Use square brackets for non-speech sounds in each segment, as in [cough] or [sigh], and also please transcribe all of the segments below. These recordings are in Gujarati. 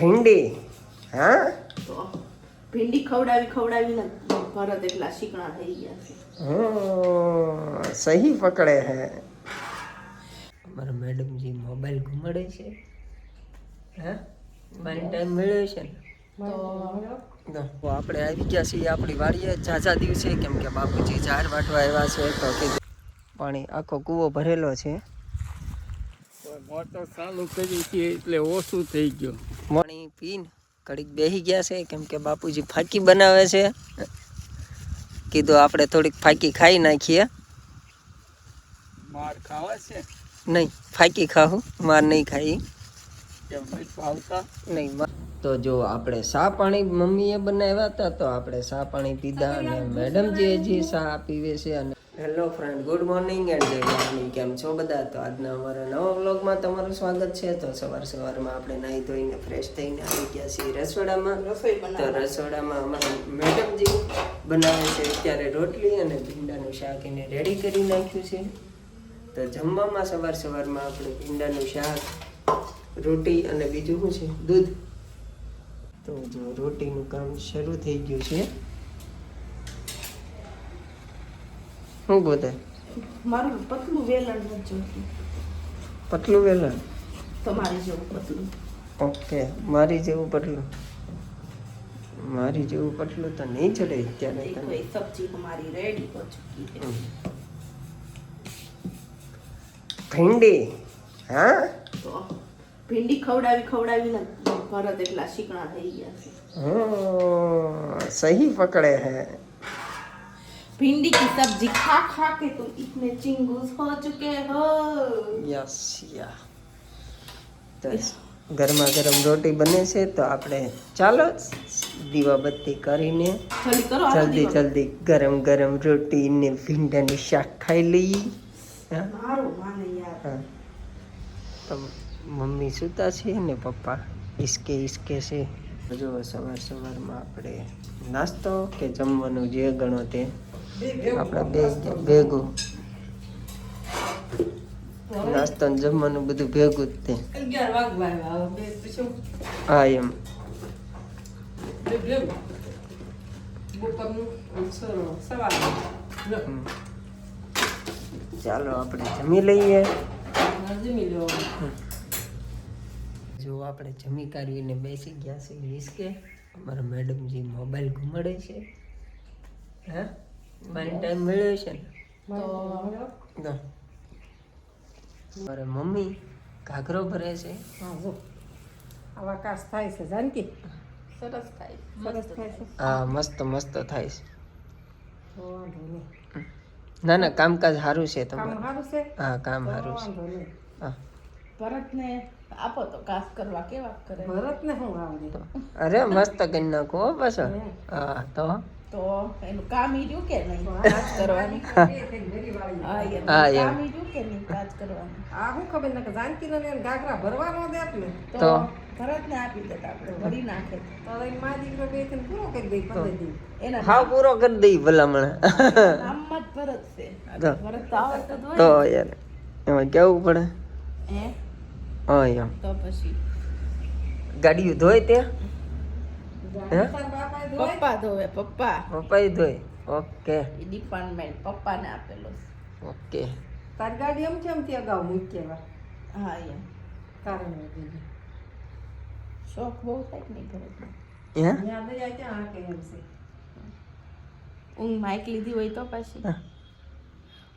ભીંડી હા? ભીંડી ખવડાવી ખવડાવીને ભરત એટલા શીકણા થઈ ગયા છે. સહી પકડે હે. અમારા મેડમજી મોબાઈલ ઘુમાડે છે. હા? મારી ટાઈમ મળ્યો છે ને? તો આપણે આવી ગયા છીએ આપણી વાડીએ. ઝાઝા દિવસે કેમ કે બાપુજી ઝાડ વાટવા આવ્યા છે તો કીધું. પાણી આખો કૂવો ભરેલો છે. મોટર ચાલુ કરી છે એટલે ઓછું થઈ ગયું. પાણી પીને ઘડીક બેસી ગયા છે કેમ કે બાપુજી ફાકી બનાવે છે. કીધું આપણે થોડીક ફાકી ખાઈ નાખીએ. માર ખાવા છે? નહીં ફાકી ખાવું માર નહીં ખાઈ. નહીં તો જો આપણે સા પાણી મમ્મીએ બનાવ્યા હતા તો આપણે સા પાણી પીધા અને મેડમ જે હજી સા પીવે છે અને hello friend good morning and જય મોર્નિંગ કેમ છો બધા? તો આજના અમારા નવા વ્લોગમાં તમારું સ્વાગત છે. તો સવાર સવારમાં આપણે નાહી ધોઈને ફ્રેશ થઈને આવી ગયા છીએ રસોડામાં. તો રસોડામાં અમારા મેડમજી બનાવે છે અત્યારે રોટલી અને ભીંડાનું શાક એને રેડી કરી નાખ્યું છે. તો જમવામાં સવાર સવારમાં આપણે ભીંડાનું શાક રોટી અને બીજું શું છે? દૂધ. તો જો રોટીનું કામ શરૂ થઈ ગયું છે. શું ગોતે? મારું પતલું વેલણ જોતું. પતલું વેલણ? તમારી જેવું પતલું. ઓકે મારી જેવું પટલું મારી જેવું પટલું તો નહીં ચડે ત્યારે તમે સબ્જી તમારી રેડી હો ચૂકી ભીંડી હા? તો ભીંડી ખવડાવી ખવડાવીને ભરત એટલા શીકણા થઈ ગયા છે. સહી પકડે હે. भिंडी की सब्जी खा खा के तुम इतने चिंगूस हो चुके हो યસ યા તો ગરમા ગરમ રોટી બને છે તો આપણે ચાલો દીવાબત્તી કરીને જલ્દી કરો આ જલ્દી બધી જલ્દી ગરમ ગરમ રોટી ને ભીંડાનું શાક ખાઈ લઈએ હા મારું માને યાર હા તો મમ્મી સૂતા છે ને પપ્પા ઈસકે ઈસકે છે જો સવાર સવારમાં આપણે નાસ્તો કે જમવાનું જે ગણો તે આપણે બે ભેગું. નાસ્તો ને જમવાનું બધું ભેગું જ તે. હા, એમ. ચાલો, આપણે જમી લઈએ. જો આપણે જમી કાઢીને બેસી ગયા છે હિસકે અમારા મેડમજી મોબાઈલ ઘુમાડે છે. હા? મારી ટાઈમ મળ્યો છે ને. મારે મમ્મી ઘાઘરો ભરે છે. હા જો. આવા કાશ થાય છે જાનકી. સરસ થાય. સરસ થાય. છે. હા મસ્ત મસ્ત થાય છે. ના ના કામકાજ સારું છે કામ તમારું સારું છે? હા કામ સારું છે. હા. ભરતને? આપો તો કાસ કરવા કેવા કરે? ભરતને હું આવડે અરે મસ્ત કરી નાખો બસ હા તો. તો એનું કામ ઈ રહ્યું કે નહીં? વાત કરવાની. હા એમ. કામ ઈ રહ્યું કે નહીં? વાત કરવાની. આ શું ખબર ને કે જાનકી ને ઘાઘરા ભરવા ન દેત ને તો ભરત ને આપી દેતા આપણે ભરી નાખે. તો એ મા દીકરો બેથી પૂરો કરી દઈ પંદર દી. એના હા પૂરો કરી દઈ ભલામણ. આમ જ ભરત છે. ભરત તો આવડતો તો યાર એમાં કેવું પડે? હે? હા એમ. તો પછી? ગાડીઓ ધોય તે? હે તાર બાપાએ ધોય પપ્પા ધોવે પપ્પા પપ્પા ધોય ઓકે. ડિપાર્ટમેન્ટ પપ્પાને આપેલો ઓકે. તાર ગાડી એમ કેમ એમથી અગાઉ મૂકી હા એમ. કારણ વગેરે શોખ બહુ થાય કે નહીં ઘરે? હે? ત્યાં દયા ક્યાં હાકે એમ છે. ઊંઘ માઇક લીધી હોય તો પછી.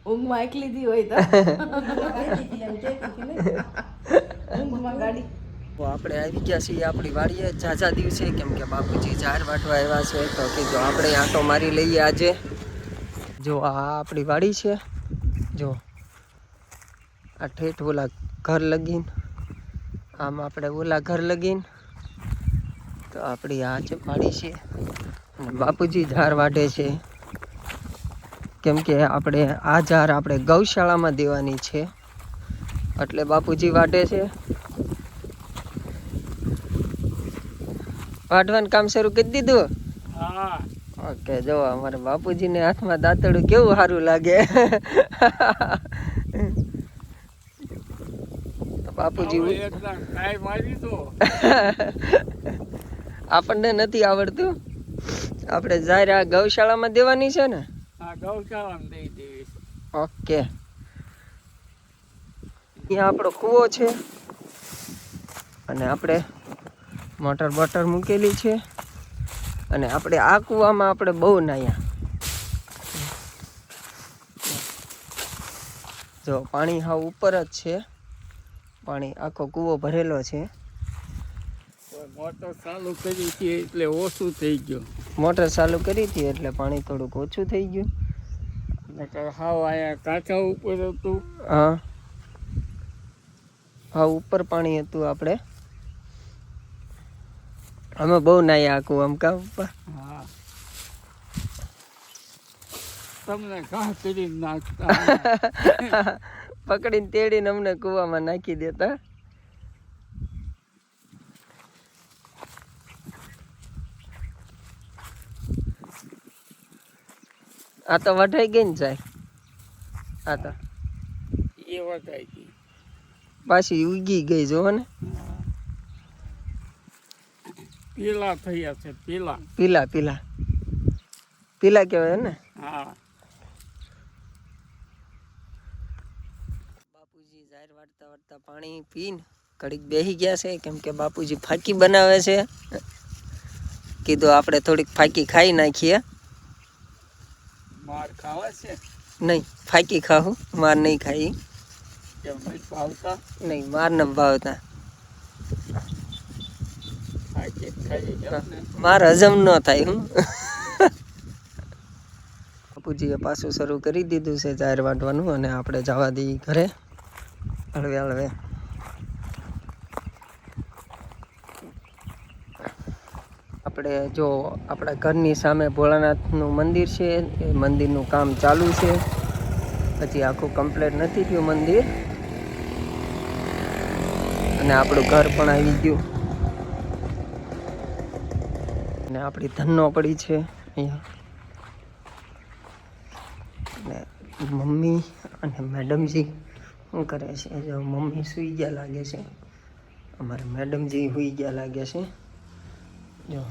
ઊંઘ માઇક લીધી હોય તો. [laughs] ઊંઘમાં ગાડી તો આપણે આવી ગયા છીએ આપણી વાડીએ. ઝાઝા દિવસે, કેમ કે બાપુજી ઝાડ વાટવા આવ્યા છે, તો કીધું આપણે આંટો મારી લઈએ આજે. જો આ આપણી વાડી છે. જો આ ઠેઠ ઓલા ઘર લગીન, આમ આપણે ઓલા ઘર લગીન. તો આપણી આ છે વાડી છે. બાપુજી ઝાડ વાટે છે. કેમ કે આપણે આ ઝાડ આપણે ગૌશાળામાં દેવાની છે. એટલે બાપુજી વાટે છે. વાટવાનું કામ શરૂ કરી દીધું? હા. ઓકે જો અમારે બાપુજીને હાથમાં દાંતડું કેવું સારું લાગે. બાપુજી આપણને નથી આવડતું. આપણે જાહેર આ ગૌશાળામાં દેવાની છે ને? ઓકે. અહીંયા આપણો કૂવો છે. અને આપણે મોટર બોટર મૂકેલી છે. અને આપણે આ કૂવામાં આપણે બહુ નાહ્યા જો પાણી હાવ ઉપર જ છે. પાણી આખો કૂવો ભરેલો છે. મોટર ચાલુ કરી હતી એટલે ઓછું થઈ ગયું. મોટર ચાલુ કરી હતી એટલે પાણી થોડુંક ઓછું થઈ ગયું. હાવ આયા કાંઠા ઉપર હતું. હા. હા ઉપર પાણી હતું આપણે. અમે બહુ નાયા આખું આમ કા પપ્પા તમને ઘા કરી નાખતા. [laughs] પકડીને તેડીને અમને કૂવામાં નાખી દેતા. આ તો વઢાઈ ગઈ ને જાય. આ તો. એ વઢાઈ ગઈ. પાછી ઉગી ગઈ જોવો ને. પીલા થયા છે પીલા. પીલા પીલા. પીલા કહેવાય ને હા. બાપુજી જાહેર વાળતા વાળતા પાણી પીને ઘડીક બેસી ગયા છે કેમ કે બાપુજી ફાકી બનાવે છે. કીધું આપણે થોડીક ફાકી ખાઈ નાખીએ. માર ખાવા છે? નહીં ફાકી ખાવું માર નહીં ખાઈ. ભાવતા નહીં માર ન ભાવતા. માર હજમ ન થાય હું બાપુજીએ પાછું શરૂ કરી દીધું છે જાહેર વાંટવાનું અને આપણે જવા દઈએ ઘરે. હળવે હળવે. આપણે જો આપણા ઘરની સામે ભોળાનાથનું મંદિર છે, એ મંદિરનું કામ ચાલુ છે. હજી આખું કમ્પ્લીટ નથી થયું મંદિર. અને આપણું ઘર પણ આવી ગયું અને આપણી ધનનો પડી છે. અહીંયા. મમ્મી અને મેડમજી શું કરે છે? જો મમ્મી સૂઈ ગયા લાગે છે. અમારે મેડમજી સૂઈ ગયા લાગે છે. જો.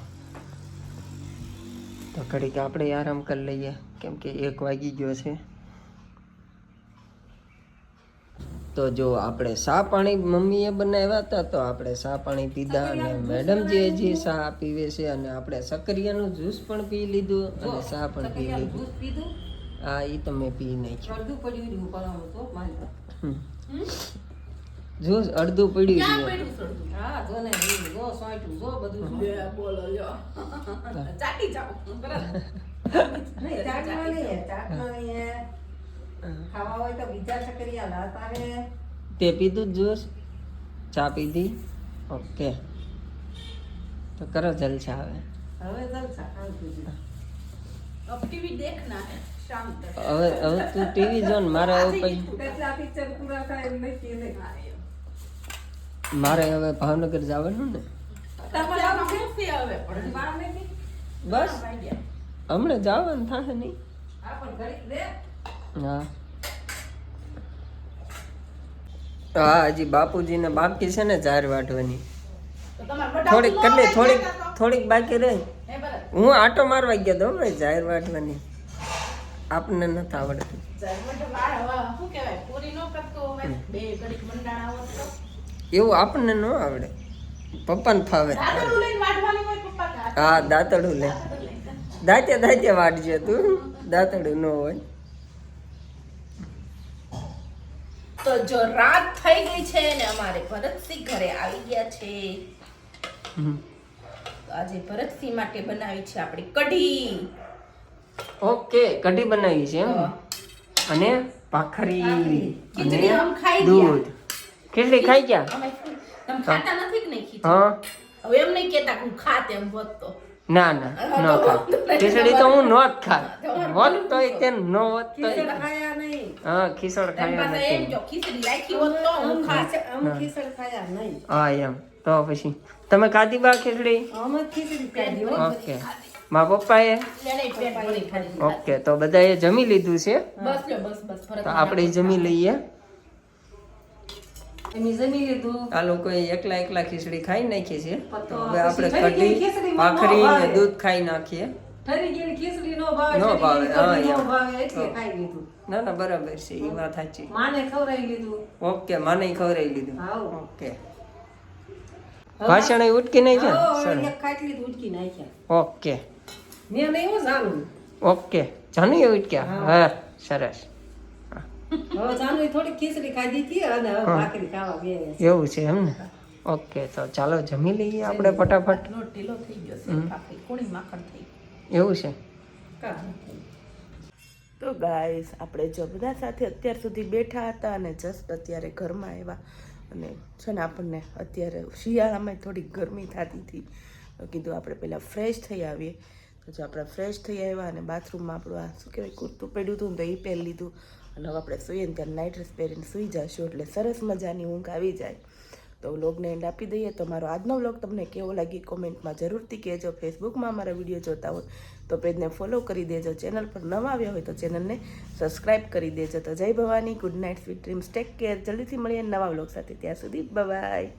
તો ઘડીક આપણે આરામ કરી લઈએ. કેમ કે એક વાગી ગયો છે. તો જો આપણે સા પાણી મમ્મીએ બનાવ્યા હતા તો આપણે સા પાણી પીધા અને મેડમજી હજી સા પીવે છે અને આપણે સક્રિયાનું જ્યુસ પણ પી લીધું અને સા પણ પી લીધું. આ હા એ તમે પી નાખ્યું. જ્યુસ અડધું પડ્યું છે [laughs] ખાવા હોય તો બીજા સક્રિયા લાત આવે તે પીધું જ્યુસ ચા પીધી. ઓકે. તો કરો જલસા હવે. હવે જલસા અબ ટીવી દેખના હવે હવે તું ટીવી જોન મારે હવે પછી મારે હવે ભાવનગર જવાનું ને? બસ. હમણાં જવાનું થશે નહીં. હા. હા હજી બાપુજીને બાકી છે ને ચાર વાટવાની થોડીક કેટલી થોડીક થોડીક બાકી રહી. હું આટો મારવા ગયો તો ભાઈ જાહેર વાટવાની આપને નથી આવડતું. એવું આપણને ન આવડે. પપ્પાને ફાવે. હા દાંતડું લે. દાંતે દાંતે વાટજે તું. દાંતડું ન હોય. તો જો રાત થઈ ગઈ છે ને અમારે ભરતસિંહ ઘરે આવી ગયા છે. તો આજે ભરતસિંહ માટે બનાવી છે આપણી કઢી. ઓકે કઢી બનાવી છે એમ? અને ભાખરી અને દૂધ. ખીચડી ખાઈ ગયા? તમે ખાતા નથી કે નહીં ખીચડી? હવે એમ નહીં કેતા કે હું ખાત એમ હોત તો ના ના ન ખા ખીચડી તો હું નોત ખા હોત તો તે ન હોત તો ખીચડ ખાયા નહીં. હા ખીચડ તમે ખાયા નથી. ખીચડી રાખી હોત તો હું ખાત અમે ખીચડ ખાયા નહીં. હા એમ. તો પછી તમે ખાધી બા ખીચડી? અમે ખીચડી ખાધી ઓકે. મા પપ્પાએ? ઓકે તો બધાએ જમી લીધું છે? બસ બસ બસ. તો આપણે જમી લઈએ. આ લોકો એકલા એકલા ખીચડી ખાઈ નાખી છે. તો હવે આપણે કઢી ભાખરી ને દૂધ ખાઈ નાખીએ. નો નો બરાબર છે એ વાત સાચી. માને લીધું. ઓકે માને ખવડાવી લીધું. ઓકે. ભાષણ ઉટકી નાખ્યા? ઓકે. ઓકે. જાની ઉટક્યા? હા સરસ. એવું છે એમ ને? ઓકે તો ચાલો જમી લઈએ આપણે ફટાફટ. ઢીલો થઈ ગયો કોણી માખણ થઈ એવું છે. તો ગાઈસ આપણે જો બધા સાથે અત્યાર સુધી બેઠા હતા અને જસ્ટ અત્યારે ઘરમાં આવ્યા. અને છે ને આપણને અત્યારે શિયાળામાં થોડીક ગરમી થતી હતી. તો કીધું આપણે પહેલાં ફ્રેશ થઈ આવીએ. તો જો આપણે ફ્રેશ થઈ આવ્યા અને બાથરૂમમાં આપણું આ શું કહેવાય કુર્તું પડ્યું હતું ને તો એ પહેરી લીધું. અને આપણે સૂઈએ ને ત્યારે નાઇટ ડ્રેસ પહેરીને સૂઈ જશું એટલે સરસ મજાની ઊંઘ આવી જાય. તો વ્લોગને એન્ડ આપી દઈએ. તમારો આજનો વ્લોગ તમને કેવો લાગી કોમેન્ટમાં જરૂરથી કહેજો. ફેસબુકમાં અમારા વીડિયો જોતા હોય તો પેજને ફોલો કરી દેજો. ચેનલ પર નવા આવ્યા હોય તો ચેનલને સબસ્ક્રાઇબ કરી દેજો. તો જય Bhavani. Good night sweet dreams take care જલ્દીથી મળીએ નવા વ્લોગ સાથે. ત્યાં સુધી બાય